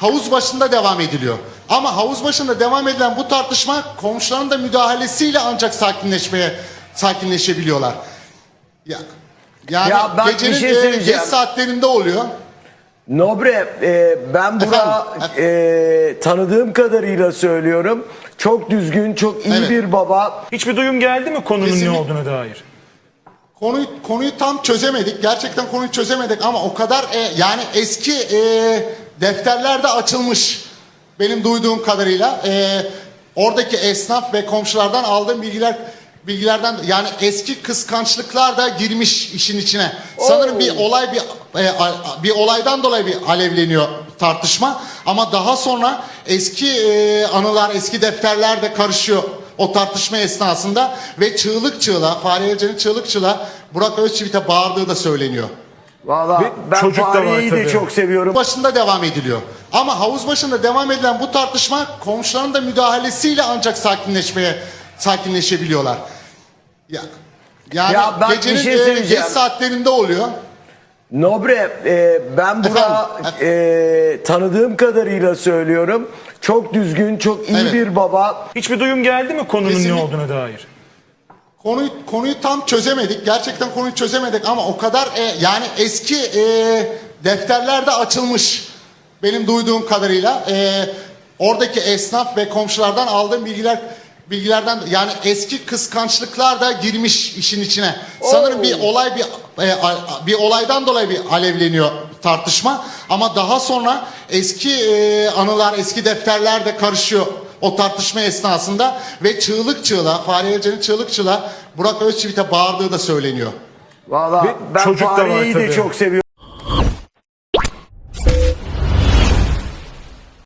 havuz başında devam ediliyor. Ama havuz başında devam edilen bu tartışma komşuların da müdahalesiyle ancak sakinleşmeye sakinleşebiliyorlar. Ya, yani Ya ben bir gecenin şey e, söyleyeceğim. geç saatlerinde oluyor. Nobre e, ben bura Efendim? e, tanıdığım kadarıyla söylüyorum. Çok düzgün, çok iyi Evet. bir baba. Hiçbir duyum geldi mi konunun Kesinlikle. ne olduğuna dair? Konuyu konuyu tam çözemedik. Gerçekten konuyu çözemedik ama o kadar e, yani eski e, defterler de açılmış. Benim duyduğum kadarıyla e, oradaki esnaf ve komşulardan aldığım bilgiler bilgilerden yani eski kıskançlıklar da girmiş işin içine. Sanırım bir olay bir e, bir olaydan dolayı bir alevleniyor tartışma ama daha sonra eski e, anılar, eski defterler de karışıyor o tartışma esnasında ve çığlık çığlığa, Fahri Evcen'in çığlık çığlığa Burak Özçivit'e bağırdığı da söyleniyor. Valla ben çocuk da var Fahriye'yi de tabii. çok seviyorum. Başında devam ediliyor. Ama havuz başında devam edilen bu tartışma komşuların da müdahalesiyle ancak sakinleşmeye sakinleşebiliyorlar. Ya, yani Ya ben bir gecenin şey e, söyleyeceğim. geç saatlerinde oluyor. Nobre e, ben bura Efendim? e, tanıdığım kadarıyla söylüyorum. Çok düzgün, çok iyi Evet. bir baba. Hiçbir duyum geldi mi konunun Kesinlikle. ne olduğuna dair? Konuyu konuyu tam çözemedik. Gerçekten konuyu çözemedik ama o kadar e, yani eski e, defterler de açılmış. Benim duyduğum kadarıyla e, oradaki esnaf ve komşulardan aldığım bilgiler bilgilerden yani eski kıskançlıklar da girmiş işin içine. Sanırım bir olay bir e, a- bir olaydan dolayı bir alevleniyor tartışma ama daha sonra eski e, anılar, eski defterler de karışıyor o tartışma esnasında ve çığlık çığlığa, Fahri Evcen'in çığlık çığlığa Burak Özçivit'e bağırdığı da söyleniyor. Valla ben çocuk da var Fahriye'yi de tabii. çok seviyorum.